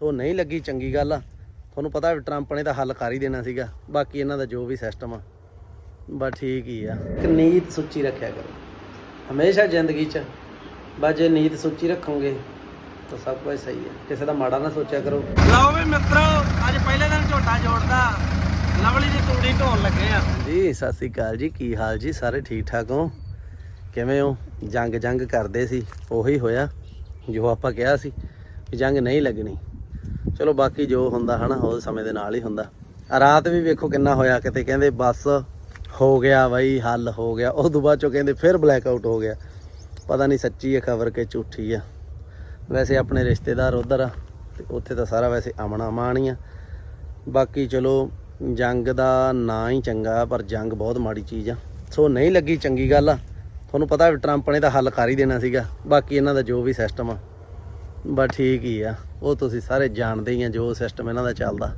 ਤੋ ਨਹੀਂ ਲੱਗੀ ਚੰਗੀ ਗੱਲ ਆ। ਤੁਹਾਨੂੰ ਪਤਾ ਵੀ ਟਰੰਪ ਨੇ ਤਾਂ ਹੱਲ ਕਰ ਹੀ ਦੇਣਾ ਸੀਗਾ। ਬਾਕੀ ਇਹਨਾਂ ਦਾ ਜੋ ਵੀ ਸਿਸਟਮ ਆ ਬਸ ਠੀਕ ਹੀ ਆ। ਇੱਕ ਨੀਤ ਸੁੱਚੀ ਰੱਖਿਆ ਕਰੋ। ਹਮੇਸ਼ਾ ਜ਼ਿੰਦਗੀ 'ਚ ਬਸ ਜੇ ਨੀਤ ਸੁੱਚੀ ਰੱਖੋਗੇ ਤਾਂ ਸਭ ਕੁਝ ਸਹੀ ਹੈ ਕਿਸੇ ਦਾ ਮਾੜਾ ਨਾ ਸੋਚਿਆ ਕਰੋ। ਲਓ ਵੀ ਮਿੱਤਰੋ ਅੱਜ ਪਹਿਲੇ ਦਿਨ ਝੋਟਾ ਜੋੜਦਾ ਲਵਲੀ ਦੀ ਤੂੜੀ ਢੋਣ ਲੱਗੇ ਆ। ਜੀ ਸਤਿ ਸ੍ਰੀ ਅਕਾਲ ਜੀ। ਕੀ ਹਾਲ ਜੀ? ਸਾਰੇ ਠੀਕ ਠਾਕ ਹੋ? ਕਿਵੇਂ ਹੋ? ਜੰਗ ਜੰਗ ਕਰਦੇ ਸੀ ਉਹੀ ਹੋਇਆ। ਜੋ ਆਪਾਂ ਕਿਹਾ ਸੀ ਕਿ ਜੰਗ ਨਹੀਂ ਲੱਗਣੀ। ਚਲੋ ਬਾਕੀ ਜੋ ਹੁੰਦਾ ਹਨਾ, ਉਹ ਸਮੇਂ ਦੇ ਨਾਲ ਹੀ ਹੁੰਦਾ। ਰਾਤ ਵੀ ਵੇਖੋ ਕਿੰਨਾ ਹੋਇਆ, ਕਿਤੇ ਕਹਿੰਦੇ ਬਸ ਹੋ ਗਿਆ ਬਾਈ, ਹੱਲ ਹੋ ਗਿਆ। ਉਸ ਤੋਂ ਬਾਅਦ ਚੋਂ ਕਹਿੰਦੇ ਫਿਰ ਬਲੈਕ ਆਊਟ ਹੋ ਗਿਆ। ਪਤਾ ਨਹੀਂ ਸੱਚੀ ਹੈ ਖਬਰ ਕਿ ਝੂਠੀ ਆ। ਵੈਸੇ ਆਪਣੇ ਰਿਸ਼ਤੇਦਾਰ ਉਧਰ ਆ, ਤੇ ਉੱਥੇ ਤਾਂ ਸਾਰਾ ਵੈਸੇ ਅਮਨ ਅਮਾਨ ਹੀ ਆ। ਬਾਕੀ ਚਲੋ, ਜੰਗ ਦਾ ਨਾਂ ਹੀ ਚੰਗਾ, ਪਰ ਜੰਗ ਬਹੁਤ ਮਾੜੀ ਚੀਜ਼ ਆ। ਸੋ ਨਹੀਂ ਲੱਗੀ ਚੰਗੀ ਗੱਲ ਆ। ਤੁਹਾਨੂੰ ਪਤਾ ਵੀ ਟਰੰਪ ਨੇ ਤਾਂ ਹੱਲ ਕਰ ਹੀ ਦੇਣਾ ਸੀਗਾ। ਬਾਕੀ ਇਹਨਾਂ ਦਾ ਜੋ ਵੀ ਸਿਸਟਮ ਆ, ਬਸ ਠੀਕ ਹੀ ਆ। ਉਹ ਤੁਸੀਂ ਸਾਰੇ ਜਾਣਦੇ ਹੀ ਆ ਜੋ ਸਿਸਟਮ ਇਹਨਾਂ ਦਾ ਚੱਲਦਾ।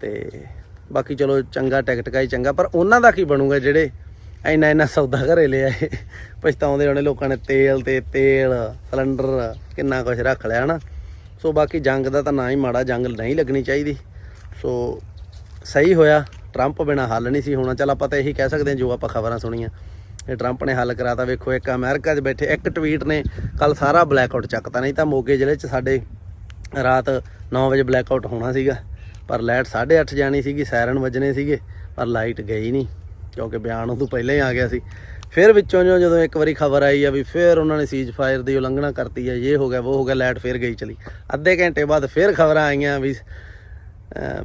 ਤੇ ਬਾਕੀ ਚਲੋ ਚੰਗਾ ਟਿਕਟ ਹੀ ਚੰਗਾ, ਪਰ ਉਹਨਾਂ ਦਾ ਕੀ ਬਣੂਗਾ ਜਿਹੜੇ ਇੰਨਾ ਇੰਨਾ ਸੌਦਾ ਘਰੇ ਲਿਆਏ ਪਛਤਾਉਂਦੇ ਹੋਣੇ ਲੋਕਾਂ ਨੇ ਤੇਲ ਤੇ ਤੇਲ ਸਿਲੰਡਰ ਕਿੰਨਾ ਕੁਝ ਰੱਖ ਲਿਆ, ਹਨਾ? ਸੋ ਬਾਕੀ ਜੰਗ ਦਾ ਤਾਂ ਨਾ ਹੀ ਮਾੜਾ, ਜੰਗ ਨਹੀਂ ਲੱਗਣੀ ਚਾਹੀਦੀ। ਸੋ ਸਹੀ ਹੋਇਆ ਟਰੰਪ ਬਿਨਾ ਹੱਲ ਨਹੀਂ ਸੀ ਹੋਣਾ। ਚਲ ਆਪਾਂ ਤਾਂ ਇਹੀ ਕਹਿ ਸਕਦੇ ਹਾਂ, ਜੋ ਆਪਾਂ ਖਬਰਾਂ ਸੁਣੀਆਂ। ਇਹ ਟਰੰਪ ਨੇ ਹੱਲ ਕਰਾਤਾ, ਵੇਖੋ ਇੱਕ ਅਮਰੀਕਾ 'ਚ ਬੈਠੇ, ਇੱਕ ਟਵੀਟ ਨੇ ਕੱਲ ਸਾਰਾ ਬਲੈਕ ਬਲੈਕਆਊਟ ਚੱਕਤਾ। ਨਹੀਂ ਤਾਂ ਮੋਗੇ ਜ਼ਿਲ੍ਹੇ 'ਚ ਸਾਡੇ ਰਾਤ 9 ਵਜੇ ਬਲੈਕ ਆਊਟ ਹੋਣਾ ਸੀਗਾ, ਪਰ ਲਾਈਟ 8:30 ਜਾਣੀ ਸੀਗੀ ਸਾਇਰਨ ਵੱਜਣੇ ਸੀਗੇ, ਪਰ ਲਾਈਟ ਗਈ ਨਹੀਂ, ਕਿਉਂਕਿ ਬਿਆਨ ਉਹ ਤੋਂ ਪਹਿਲਾਂ ਹੀ ਆ ਗਿਆ ਸੀ। ਫਿਰ ਵਿੱਚੋਂ ਜੋ ਜਦੋਂ ਇੱਕ ਵਾਰੀ ਖਬਰ ਆਈ ਆ ਵੀ ਫਿਰ ਉਹਨਾਂ ਨੇ ਸੀਜ਼ ਫਾਇਰ ਦੀ ਉਲੰਘਣਾ ਕਰਤੀ ਆ, ਇਹ ਹੋ ਗਿਆ, ਉਹ ਹੋ ਗਿਆ ਲਾਈਟ ਫਿਰ ਗਈ ਚਲੀ। ਅੱਧੇ ਘੰਟੇ ਬਾਅਦ ਫਿਰ ਖਬਰਾਂ ਆਈਆਂ ਵੀ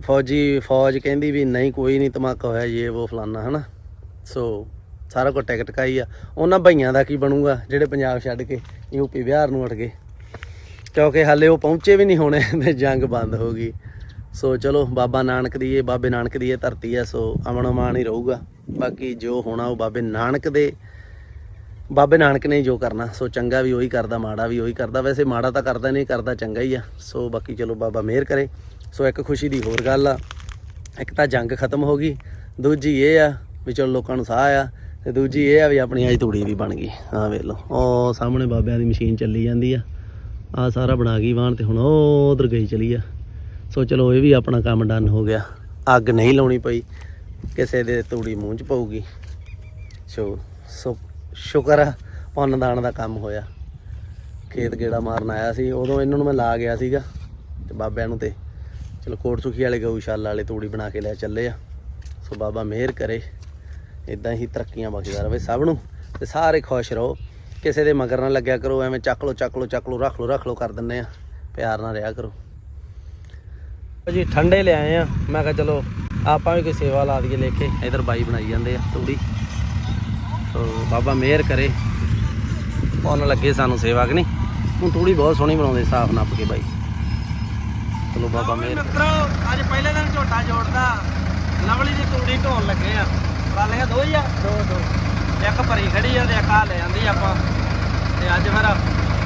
ਫੌਜੀ ਫੌਜ ਕਹਿੰਦੀ ਵੀ ਨਹੀਂ, ਕੋਈ ਨਹੀਂ ਧਮਾਕਾ ਹੋਇਆ, ਇਹ, ਉਹ, ਫਲਾਨਾ, ਹਨਾ? ਸੋ ਸਾਰਾ ਕੁਝ ਟਿਕਟ ਕਾਈ ਆ। ਉਹਨਾਂ ਭਈਆਂ ਦਾ ਕੀ ਬਣੂਗਾ, ਜਿਹੜੇ ਪੰਜਾਬ ਛੱਡ ਕੇ ਯੂਪੀ ਬਿਹਾਰ ਨੂੰ ਉੱਠ ਗਏ। ਕਿਉਂਕਿ ਹਾਲੇ ਉਹ ਪਹੁੰਚੇ ਵੀ ਨਹੀਂ ਹੋਣੇ ਤੇ ਜੰਗ ਬੰਦ ਹੋ ਗਈ। ਸੋ ਚਲੋ, ਬਾਬਾ ਨਾਨਕ ਦੀ ਇਹ, ਬਾਬੇ ਨਾਨਕ ਦੀ ਇਹ ਧਰਤੀ ਆ ਸੋ ਅਮਨ ਅਮਾਨ ਹੀ ਰਹੂਗਾ। ਬਾਕੀ ਜੋ ਹੋਣਾ ਉਹ ਬਾਬੇ ਨਾਨਕ ਦੇ, ਬਾਬੇ ਨਾਨਕ ਨੇ ਜੋ ਕਰਨਾ। ਸੋ ਚੰਗਾ ਵੀ ਉਹੀ ਕਰਦਾ, ਮਾੜਾ ਵੀ ਉਹੀ ਕਰਦਾ। ਵੈਸੇ ਮਾੜਾ ਤਾਂ ਕਰਦਾ ਨਹੀਂ, ਕਰਦਾ ਚੰਗਾ ਹੀ ਆ। ਸੋ ਬਾਕੀ ਚਲੋ, ਬਾਬਾ ਮਿਹਰ ਕਰੇ। ਸੋ ਇੱਕ ਖੁਸ਼ੀ ਦੀ ਹੋਰ ਗੱਲ ਆ। ਇੱਕ ਤਾਂ ਜੰਗ ਖਤਮ ਹੋ ਗਈ। ਦੂਜੀ ਇਹ ਆ ਵੀ ਚਲੋ ਲੋਕਾਂ ਨੂੰ ਸਾਹ ਆ ਤੇ ਦੂਜੀ ਇਹ ਆ ਵੀ ਆਪਣੀ ਅੱਜ ਤੂੜੀ ਵੀ ਬਣ ਗਈ। ਆਹ ਵੇਖ ਲਓ। ਉਹ ਸਾਹਮਣੇ ਬਾਬਿਆਂ ਦੀ ਮਸ਼ੀਨ ਚੱਲੀ ਜਾਂਦੀ ਆ। ਆ ਸਾਰਾ ਬਣਾ ਗਈ ਵਾਹਣ ਤੇ ਹੁਣ ਉਹ ਉਧਰ ਗਈ ਚਲੀ ਆ। ਸੋ ਚਲੋ ਇਹ ਵੀ ਆਪਣਾ ਕੰਮ ਡਨ ਹੋ ਗਿਆ। ਅੱਗ ਨਹੀਂ ਲਾਉਣੀ ਪਈ, ਕਿਸੇ ਦੇ ਤੂੜੀ ਮੂੰਹ 'ਚ ਪਊਗੀ। ਸੋ ਸੋ ਸ਼ੁਕਰ ਆ ਪੁੰਨ ਦਾਨ ਦਾ ਕੰਮ ਹੋਇਆ। ਖੇਤ ਗੇੜਾ ਮਾਰਨ ਆਇਆ ਸੀ, ਉਦੋਂ ਇਹਨਾਂ ਨੂੰ ਮੈਂ ਲਾ ਗਿਆ ਸੀਗਾ, ਤੇ ਬਾਬਿਆਂ ਨੂੰ ਤੇ। ਚਲੋ ਕੋਟ ਸੁਖੀ ਵਾਲੇ ਗਊਸ਼ਾਲਾ ਵਾਲੇ ਤੂੜੀ ਬਣਾ ਕੇ ਲੈ ਚੱਲੇ ਆ। ਸੋ ਬਾਬਾ ਮਿਹਰ ਕਰੇ ਇਦਾਂ ਹੀ ਤਰੱਕੀਆਂ ਬਖਸ਼ਦਾ ਰਵੇ ਸਭ ਨੂੰ, ਤੇ ਸਾਰੇ ਖੁਸ਼ ਰਹੋ। ਕਿਸੇ ਦੇ ਮਗਰ ਨਾ ਲੱਗਿਆ ਕਰੋ, ਐਵੇਂ ਚੱਕ ਲੋ ਚੱਕ ਲੋ ਚੱਕ ਲੋ ਰੱਖ ਲੋ ਰੱਖ ਲੋ ਕਰ ਦਿੰਨੇ ਆ। ਪਿਆਰ ਨਾਲ ਰਿਹਾ ਕਰੋ। ਜੀ ਠੰਡੇ ਲਿਆਏ ਆ। ਮੈਂ ਕਿਹਾ ਚਲੋ, ਆਪਾਂ ਵੀ ਕੋਈ ਸੇਵਾ ਲਾ ਦਈਏ ਲੇਖੇ ਇਧਰ ਬਾਈ ਬਣਾਈ ਜਾਂਦੇ ਆ, ਤੂੜੀ। ਸੋ, ਬਾਬਾ ਮਿਹਰ ਕਰੇ। ਪੁੰਨ ਲੱਗੇ ਸਾਨੂੰ ਸੇਵਾ ਕਿ ਨਹੀਂ? ਹੁਣ ਤੂੜੀ ਬਹੁਤ ਸੋਹਣੀ ਬਣਾਉਂਦੇ, ਸਾਫ਼ ਨੱਪ ਕੇ ਬਾਈ। ਚਲੋ ਬਾਬਾ ਮਿਹਰ ਅੱਜ ਪਹਿਲੇ ਦਿਨ ਝੋਟਾ ਜੋੜਦਾ। ਲਵਲੀ ਦੀ ਤੂੜੀ ਢੋਣ ਲੱਗੇ ਆ। ਬਾਲੀਆਂ ਦੋ ਹੀ ਆ? ਦੋ ਦੋ। ਇੱਕ ਭਰੀ ਖੜੀ ਆ ਤੇ ਇੱਕ ਆ ਲੈ ਜਾਂਦੀ ਆਪਾਂ। ਤੇ ਅੱਜ ਫਿਰ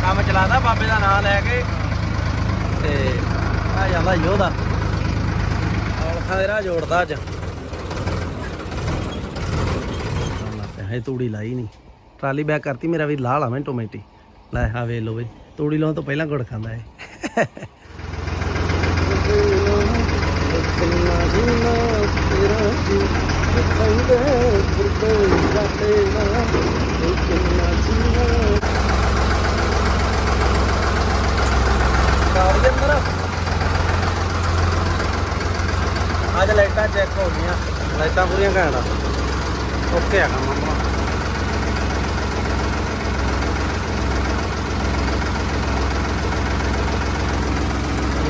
ਕੰਮ ਚਲਾਦਾ ਬਾਬੇ ਦਾ ਨਾਮ ਲੈ ਕੇ। ਤੇ ਆ ਜਾਂਦਾ ਯੋਧਾ ਔਲਖਾਂ ਦੇ ਰਾਹ ਜੋੜਦਾ ਅੱਜ। ਹੈ ਤੂੜੀ ਲਾਈ ਨਹੀਂ ਟਰਾਲੀ ਬੈਕ ਕਰਤੀ, ਮੇਰਾ ਵੀ ਲਾਹ ਲਾ ਟੋਮੇਟੀ ਲੈ, ਆ ਵੇ ਲੋ ਵੇ ਤੂੜੀ ਲਾਉਣ ਤੋਂ ਪਹਿਲਾਂ ਗੁੜ ਖਾਂਦਾ ਹੈ ਕਾਰ ਦੇ ਅੰਦਰ ਅੱਜ ਲਾਈਟਾਂ ਚੈੱਕ ਹੋ ਗਈਆਂ ਲਾਈਟਾਂ ਪੂਰੀਆਂ ਘੈਂਟ। ਆ ਓਕੇ ਆ ਕੰਮ ਆਪਣਾ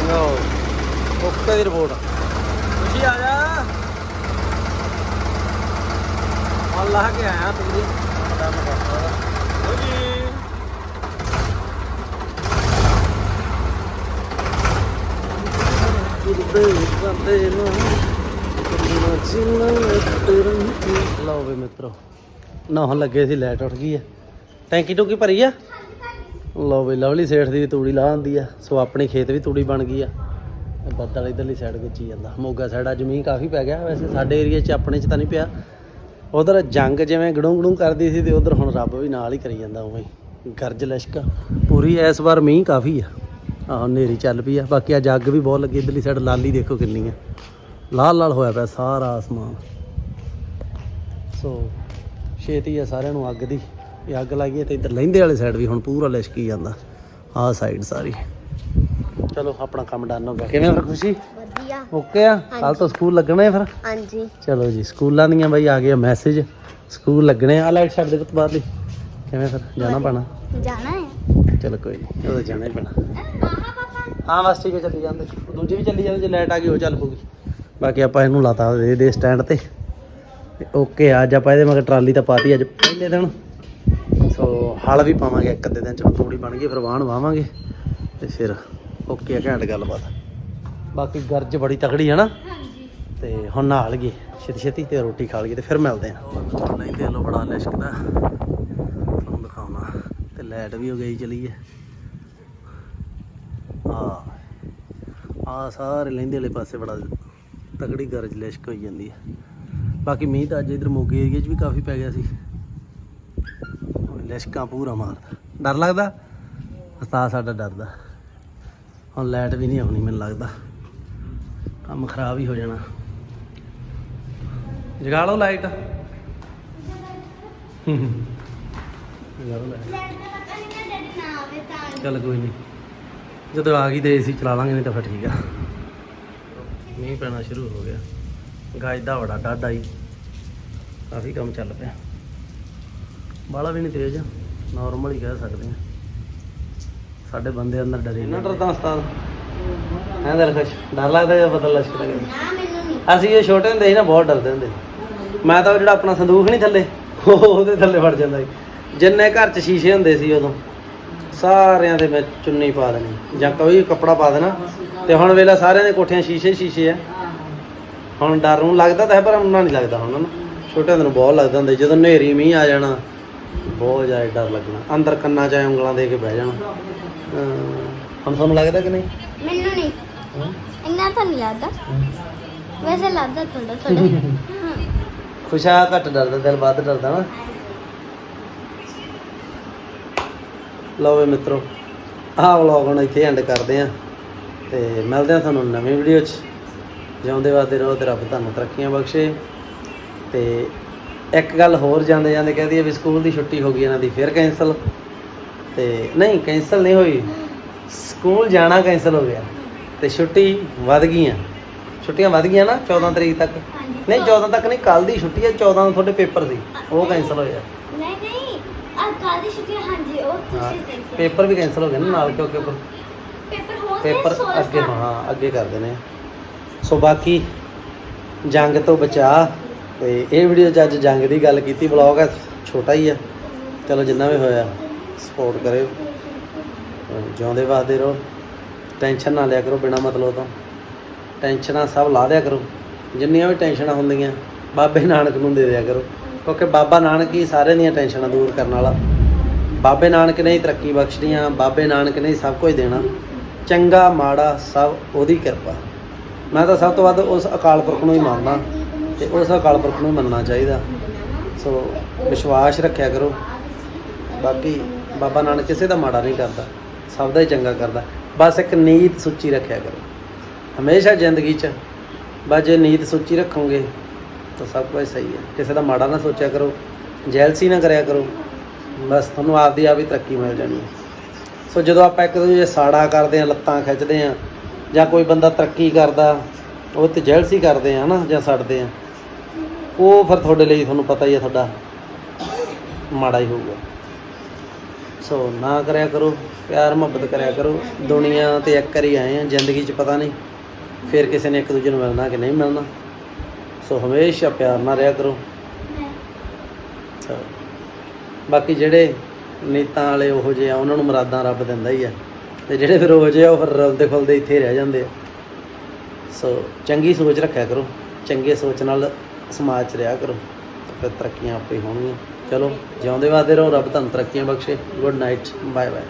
ਲੋ ਓਕੇ ਦੀ ਰਿਪੋਰਟ। ਤੁਸੀਂ ਆ ਜਾ। ਅੱਲਾਹ ਕੇ ਆਇਆ ਤੂੰ ਵੀ। ਲਓ ਵੀ ਮਿੱਤਰੋ, ਨਹਾਉਣ ਲੱਗੇ ਸੀ ਲਾਈਟ ਉੱਠ ਗਈ ਆ। ਟੈਂਕੀ ਟੂਕੀ ਭਰੀ ਆ? ਲਓ ਵੀ ਲਵਲੀ ਸੇਠ ਦੀ ਵੀ ਤੂੜੀ ਲਾਹ ਹੁੰਦੀ ਆ, ਸੋ ਆਪਣੇ ਖੇਤ ਵੀ ਤੂੜੀ ਬਣ ਗਈ ਆ। ਬੱਦਲ ਇਧਰਲੀ ਸਾਈਡ ਖਿੱਚੀ ਜਾਂਦਾ। ਮੋਗਾ ਸਾਈਡ ਅੱਜ ਮੀਂਹ ਕਾਫੀ ਪੈ ਗਿਆ, ਵੈਸੇ ਸਾਡੇ ਏਰੀਆ 'ਚ ਆਪਣੇ 'ਚ ਤਾਂ ਨਹੀਂ ਪਿਆ। ਉਧਰ ਜੰਗ ਜਿਵੇਂ ਗੜੂੰ ਗੜੂੰ ਕਰਦੀ ਸੀ ਤੇ ਉਧਰ ਹੁਣ ਰੱਬ ਵੀ ਨਾਲ ਹੀ ਕਰੀ ਜਾਂਦਾ ਉਵੇਂ ਹੀ। ਗਰਜ ਲਸ਼ਕ। ਪੂਰੀ ਇਸ ਵਾਰ ਮੀਂਹ ਕਾਫੀ ਆ। ਆਹੋ ਨੇਰੀ ਚੱਲ ਪਈ ਆ। ਬਾਕੀ ਅੱਜ ਅੱਗ ਵੀ ਬਹੁਤ ਲੱਗੀ। ਇਧਰਲੀ ਸਾਈਡ ਲਾਲੀ ਦੇਖੋ ਕਿੰਨੀ ਆ ਲਾਲ ਲਾਲ ਹੋਇਆ ਪਿਆ ਸਾਰਾ ਆਸਮਾਨ। ਸੋ ਛੇਤੀ ਆ ਸਾਰਿਆਂ ਨੂੰ ਅੱਗ ਦੀ। ਇਹ ਅੱਗ ਲੱਗੀ ਤੇ ਇੱਧਰ ਲਹਿੰਦੇ ਵਾਲੇ ਸਾਈਡ ਵੀ ਹੁਣ ਪੂਰਾ ਲਿਸ਼ਕੀ ਜਾਂਦਾ। ਆਹ ਸਾਈਡ ਸਾਰੀ। ਚਲੋ ਆਪਣਾ ਕੰਮ ਡਨ ਹੋ ਗਿਆ। ਕਿਵੇਂ ਫਿਰ ਖੁਸ਼ੀ? ਓਕੇ ਆ? ਕੱਲ ਤੋਂ ਸਕੂਲ ਲੱਗਣੇ ਆ ਫਿਰ। ਹਾਂਜੀ। ਚਲੋ ਜੀ ਸਕੂਲਾਂ ਦੀਆਂ ਬਈ ਆ ਗਿਆ ਮੈਸੇਜ ਸਕੂਲ ਲੱਗਣੇ ਆ। ਲਾਈਟ ਛੱਡ ਦੇ ਪੁੱਤ ਬਾਹਰਲੀ। ਕਿਵੇਂ ਫਿਰ? ਜਾਣਾ ਪੈਣਾ? ਜਾਣਾ ਹੈ। ਚਲੋ ਕੋਈ ਨਹੀਂ ਉਹ ਜਾਣਾ ਹੀ ਪੈਣਾ। ਹਾਂ ਬਸ ਠੀਕ ਹੈ ਚੱਲੀ ਜਾਂਦੇ। ਦੂਜੀ ਵੀ ਚੱਲੀ ਜਾਂਦੇ ਜੇ ਲਾਈਟ ਆ ਗਈ ਉਹ ਚੱਲ ਪੂਗੀ ਬਾਕੀ ਆਪਾਂ ਇਹਨੂੰ ਲਾਤਾ ਦੇ ਦੇ ਸਟੈਂਡ ਤੇ। ਓਕੇ ਅੱਜ ਆਪਾਂ ਇਹਦੇ ਮਗਰ ਟਰਾਲੀ ਤਾਂ ਪਾਤੀ ਅੱਜ ਪਹਿਲੇ ਦਿਨ। ਸੋ ਹਲ ਵੀ ਪਾਵਾਂਗੇ ਇੱਕ ਅੱਧੇ ਦਿਨ ਚ ਥੋੜੀ ਬਣ ਗਈ ਫਿਰ ਵਾਹਣ ਵਾਵਾਂਗੇ। ਤੇ ਫਿਰ ਓਕੇ ਆ ਘੈਂਟ ਗੱਲਬਾਤ। ਬਾਕੀ ਗਰਜ ਬੜੀ ਤਕੜੀ ਹੈ ਨਾ। ਤੇ ਹੁਣ ਨਹਾ ਲਈਏ ਛੇਤੀ ਛੇਤੀ ਤੇ ਰੋਟੀ ਖਾ ਲਈਏ ਤੇ ਫਿਰ ਮਿਲਦੇ ਆ ਨਹੀਂ ਦੇ ਲੋ ਬੜਾ ਲਿਸ਼ਕਦਾ ਤੁਹਾਨੂੰ ਦਿਖਾਉਣਾ। ਤੇ ਲਾਈਟ ਵੀ ਹੋ ਗਈ ਚਲੀ ਹੈ। ਆ ਆ ਸਾਰੇ ਲਹਿੰਦੇ ਵਾਲੇ ਪਾਸੇ ਬੜਾ ਤਕੜੀ ਗਰਜ ਲਿਸ਼ਕ ਹੋਈ ਜਾਂਦੀ ਹੈ। ਬਾਕੀ ਮੀਂਹ ਤਾਂ ਅੱਜ ਇਧਰ ਮੋਗੇ ਏਰੀਆ 'ਚ ਵੀ ਕਾਫੀ ਪੈ ਗਿਆ ਸੀ। ਲਿਸ਼ਕਾਂ ਪੂਰਾ ਮਾਰਦਾ। ਡਰ ਲੱਗਦਾ? ਉਸਤਾਦ ਸਾਡਾ ਡਰਦਾ। ਹੁਣ ਲਾਈਟ ਵੀ ਨਹੀਂ ਆਉਣੀ ਮੈਨੂੰ ਲੱਗਦਾ। ਕੰਮ ਖਰਾਬ ਹੀ ਹੋ ਜਾਣਾ। ਜਗਾ ਲਓ ਲਾਈਟ ਜਗਾ ਲਓ ਲਾਈਟ ਚੱਲ ਕੋਈ ਨਹੀਂ ਜਦੋਂ ਆ ਗਈ ਤੇ ਏਸੀ ਚਲਾ ਲਾਂਗੇ ਨਹੀਂ ਤਾਂ ਫਿਰ ਠੀਕ ਆ। ਮੀਂਹ ਪੈਣਾ ਸ਼ੁਰੂ ਹੋ ਗਿਆ। ਗਾਜ ਦਾ ਬੜਾ ਡਾਡਾ ਹੀ ਕਾਫੀ ਕੰਮ ਚੱਲ ਪਿਆ। ਬਾਲਾ ਵੀ ਨਹੀਂ ਤੇਜ਼। ਨਾਰਮਲ ਹੀ ਕਹਿ ਸਕਦੇ ਆ। ਸਾਡੇ ਬੰਦੇ ਅੰਦਰ ਡਰੇ ਨਾ ਡਰਦਾ ਉਸਤਾਦ। ਐਂ ਦਿਲ ਖੁਸ਼ ਡਰ ਲੱਗਦਾ ਜਦੋਂ ਪਤਾ ਲਸ਼ਕ ਲੱਗੇ ਨਾ ਮੈਨੂੰ ਨਹੀਂ ਅਸੀਂ ਇਹ ਛੋਟੇ ਹੁੰਦੇ ਸੀ ਨਾ ਬਹੁਤ ਡਰਦੇ ਹੁੰਦੇ। ਮੈਂ ਤਾਂ ਉਹ ਜਿਹੜਾ ਆਪਣਾ ਸੰਦੂਖ ਨਹੀਂ ਥੱਲੇ ਉਹ ਉਹਦੇ ਥੱਲੇ ਵੜ ਜਾਂਦਾ ਸੀ ਜਿੰਨੇ ਘਰ 'ਚ ਸ਼ੀਸ਼ੇ ਹੁੰਦੇ ਸੀ ਉਦੋਂ ਸਾਰਿਆਂ ਦੇ ਵਿੱਚ ਚੁੰਨੀ ਪਾ ਦੇਣੀ ਜਾਂ ਕੋਈ ਕੱਪੜਾ ਪਾ ਦੇਣਾ ਤੇ ਹੁਣ ਵੇਲਾ ਸਾਰਿਆਂ ਦੇ ਕੋਠਿਆਂ ਸ਼ੀਸ਼ੇ ਹੀ ਸ਼ੀਸ਼ੇ ਆ ਹੁਣ ਡਰ ਨੂੰ ਲੱਗਦਾ ਤਾਂ ਹੈ ਪਰ ਉਹਨਾਂ ਨਹੀਂ ਲੱਗਦਾ ਹੁਣ ਨਾ ਛੋਟੇ ਹੁੰਦੇ ਨੂੰ ਬਹੁਤ ਲੱਗਦਾ ਹੁੰਦਾ। ਜਦੋਂ ਹਨੇਰੀ ਮੀਂਹ ਆ ਜਾਣਾ ਬਹੁਤ ਜ਼ਿਆਦਾ ਡਰ ਲੱਗਣਾ ਅੰਦਰ ਕੰਨਾਂ 'ਚ ਉਂਗਲਾਂ ਦੇ ਕੇ ਬਹਿ ਜਾਣਾ ਹਾਂ। ਹੁਣ ਤੁਹਾਨੂੰ ਲੱਗਦਾ ਕਿ ਨਹੀਂ? ਮੈਨੂੰ ਨਹੀਂ। ਹਾਂ? ਇੰਨਾ ਤਾਂ ਨਹੀਂ ਲੱਗਦਾ। ਵੈਸੇ ਲੱਗਦਾ ਥੋੜਾ ਥੋੜਾ ਖੁਸ਼ਾ ਘੱਟ ਡਰਦਾ ਦਿਲ ਵੱਧ ਡਰਦਾ ਨਾ ਲਓ ਵੇ ਮਿੱਤਰੋ ਆਹ ਵਲੌਗ ਹੁਣ ਇੱਥੇ ਐਂਡ ਕਰਦੇ ਆ। ਤੇ ਮਿਲਦੇ ਆ ਤੁਹਾਨੂੰ ਨਵੀਂ ਵੀਡੀਓ 'ਚ। ਜਿਉਂਦੇ ਵਾਦੇ ਰਹੋ ਤੇ ਰੱਬ ਤੁਹਾਨੂੰ ਤਰੱਕੀਆਂ ਬਖਸ਼ੇ। ਤੇ ਇੱਕ ਗੱਲ ਹੋਰ ਜਾਂਦੇ ਜਾਂਦੇ ਕਹਦੀ ਵੀ ਸਕੂਲ ਦੀ ਛੁੱਟੀ ਹੋ ਗਈ ਇਹਨਾਂ ਦੀ ਫਿਰ ਕੈਂਸਲ ਤੇ ਨਹੀਂ ਕੈਂਸਲ ਨਹੀਂ ਹੋਈ। ਸਕੂਲ ਜਾਣਾ ਕੈਂਸਲ ਹੋ ਗਿਆ ਤੇ ਛੁੱਟੀ ਵੱਧ ਗਈਆਂ। ਛੁੱਟੀਆਂ ਵੱਧ ਗਈਆਂ ਨਾ 14 ਤਰੀਕ ਤੱਕ? ਨਹੀਂ 14 ਤੱਕ ਨਹੀਂ ਕੱਲ ਦੀ ਛੁੱਟੀ ਹੈ 14 ਨੂੰ ਤੁਹਾਡੇ ਪੇਪਰ ਸੀ ਉਹ ਕੈਂਸਲ ਹੋਇਆ। ਨਹੀਂ ਨਹੀਂ ਆ ਕੱਲ ਦੀ ਛੁੱਟੀ ਹਾਂਜੀ ਉਹ ਹਾਂ ਤੁਸੀਂ ਸਹੀ ਕਿਹਾ। ਪੇਪਰ ਵੀ ਕੈਂਸਲ ਹੋ ਗਏ ਨਾ ਨਾਲ ਕਿਉਂਕਿ ਪੇਪਰ ਹੋ ਗਏ ਪੇਪਰ 16 ਅੱਗੇ ਹਾਂ ਅੱਗੇ ਕਰ ਦੇਣੇ ਆ। ਸੋ ਬਾਕੀ ਜੰਗ ਤੋਂ ਬਚਾ। ਤੇ ਇਹ ਵੀਡੀਓ 'ਚ ਅੱਜ ਜੰਗ ਦੀ ਗੱਲ ਕੀਤੀ ਵਲੌਗ ਹੈ ਛੋਟਾ ਹੀ ਆ। ਚਲੋ ਜਿੰਨਾ ਵੀ ਹੋਇਆ ਸਪੋਰਟ ਕਰਿਓ। ਅਹ ਜਿਉਂਦੇ ਵਾਸਦੇ ਰਹੋ ਟੈਨਸ਼ਨ ਨਾ ਲਿਆ ਕਰੋ ਬਿਨਾ ਮਤਲਬ ਤੋਂ। ਟੈਨਸ਼ਨਾਂ ਸਭ ਲਾ ਦਿਆ ਕਰੋ, ਜਿੰਨੀਆਂ ਵੀ ਟੈਨਸ਼ਨਾਂ ਹੁੰਦੀਆਂ, ਬਾਬੇ ਨਾਨਕ ਨੂੰ ਦੇ ਦਿਆ ਕਰੋ। ਕਿਉਂਕਿ ਬਾਬਾ ਨਾਨਕ ਹੀ ਸਾਰਿਆਂ ਦੀਆਂ ਟੈਨਸ਼ਨਾਂ ਦੂਰ ਕਰਨ ਵਾਲਾ। ਬਾਬੇ ਨਾਨਕ ਨੇ ਹੀ ਤਰੱਕੀ ਬਖਸ਼ਣੀਆਂ ਬਾਬੇ ਨਾਨਕ ਨੇ ਹੀ ਸਭ ਕੁਝ ਦੇਣਾ। ਚੰਗਾ, ਮਾੜਾ, ਸਭ ਉਹਦੀ ਕਿਰਪਾ। ਮੈਂ ਤਾਂ ਸਭ ਤੋਂ ਵੱਧ ਉਸ ਅਕਾਲ ਪੁਰਖ ਨੂੰ ਹੀ ਮੰਨਦਾ, ਤੇ ਉਸ ਅਕਾਲ ਪੁਰਖ ਨੂੰ ਹੀ ਮੰਨਣਾ ਚਾਹੀਦਾ। ਸੋ, ਵਿਸ਼ਵਾਸ ਰੱਖਿਆ ਕਰੋ। ਬਾਕੀ ਬਾਬਾ ਨਾਨਕ ਕਿਸੇ ਦਾ ਮਾੜਾ ਨਹੀਂ ਕਰਦਾ। ਸਭ ਦਾ ਹੀ ਚੰਗਾ ਕਰਦਾ। ਬਸ ਇੱਕ ਨੀਤ ਸੁੱਚੀ ਰੱਖਿਆ ਕਰੋ। ਹਮੇਸ਼ਾ ਜ਼ਿੰਦਗੀ 'ਚ ਬਸ ਜੇ ਨੀਤ ਸੁੱਚੀ ਰੱਖੋਗੇ ਤਾਂ ਸਭ ਕੁਝ ਸਹੀ ਹੈ। ਕਿਸੇ ਦਾ ਮਾੜਾ ਨਾ ਸੋਚਿਆ ਕਰੋ, ਜੈਲਸੀ ਨਾ ਕਰਿਆ ਕਰੋ, ਬਸ ਤੁਹਾਨੂੰ ਆਪਦੀ ਆਪ ਹੀ ਤਰੱਕੀ ਮਿਲ ਜਾਣੀ ਹੈ। ਸੋ ਜਦੋਂ ਆਪਾਂ ਇੱਕ ਦੂਜੇ ਸਾੜਾ ਕਰਦੇ ਆ ਲੱਤਾਂ ਖਿੱਚਦੇ ਆ ਜਾਂ ਕੋਈ ਬੰਦਾ ਤਰੱਕੀ ਕਰਦਾ, ਉਹ ਤੇ ਜੈਲਸੀ ਕਰਦੇ ਆ ਨਾ ਜਾਂ ਸੜਦੇ ਆ ਉਹ ਫਿਰ ਤੁਹਾਡੇ ਲਈ ਤੁਹਾਨੂੰ ਪਤਾ ਹੀ ਹੈ ਤੁਹਾਡਾ ਮਾੜਾ ਹੀ ਹੋਊਗਾ। ਸੋ ਨਾ ਕਰਿਆ ਕਰੋ, ਪਿਆਰ ਮੁਹੱਬਤ ਕਰਿਆ ਕਰੋ। ਦੁਨੀਆ ਤੇ ਇੱਕ ਵਾਰੀ ਆਏ ਆ, ਜ਼ਿੰਦਗੀ 'ਚ ਪਤਾ ਨਹੀਂ ਫਿਰ ਕਿਸੇ ਨੇ ਇੱਕ ਦੂਜੇ ਨੂੰ ਮਿਲਣਾ ਕਿ ਨਹੀਂ ਮਿਲਣਾ। ਸੋ ਹਮੇਸ਼ਾ ਪਿਆਰ ਨਾਲ ਰਿਹਾ ਕਰੋ। ਸੋ ਬਾਕੀ ਜਿਹੜੇ ਨੀਤਾਂ ਵਾਲੇ ਉਹੋ ਜਿਹੇ ਆ, ਉਹਨਾਂ ਨੂੰ ਮੁਰਾਦਾਂ ਰੱਬ ਦਿੰਦਾ ਹੀ ਆ। ਤੇ ਜਿਹੜੇ ਫਿਰ ਉਹੋ ਜਿਹੇ ਆ, ਉਹ ਫਿਰ ਰਲਦੇ ਫੁਲਦੇ ਇੱਥੇ ਰਹਿ ਜਾਂਦੇ ਆ। ਸੋ ਚੰਗੀ ਸੋਚ ਰੱਖਿਆ ਕਰੋ, ਚੰਗੇ ਸੋਚ ਨਾਲ ਸਮਾਜ 'ਚ ਰਿਹਾ ਕਰੋ ਫਿਰ ਤਰੱਕੀਆਂ ਆਪੇ ਹੋਣਗੀਆਂ। ਚਲੋ ਜਿਉਂਦੇ ਵਾਸਤੇ ਰਹੋ ਰੱਬ ਤੁਹਾਨੂੰ ਤਰੱਕੀਆਂ ਬਖਸ਼ੇ। Good night bye bye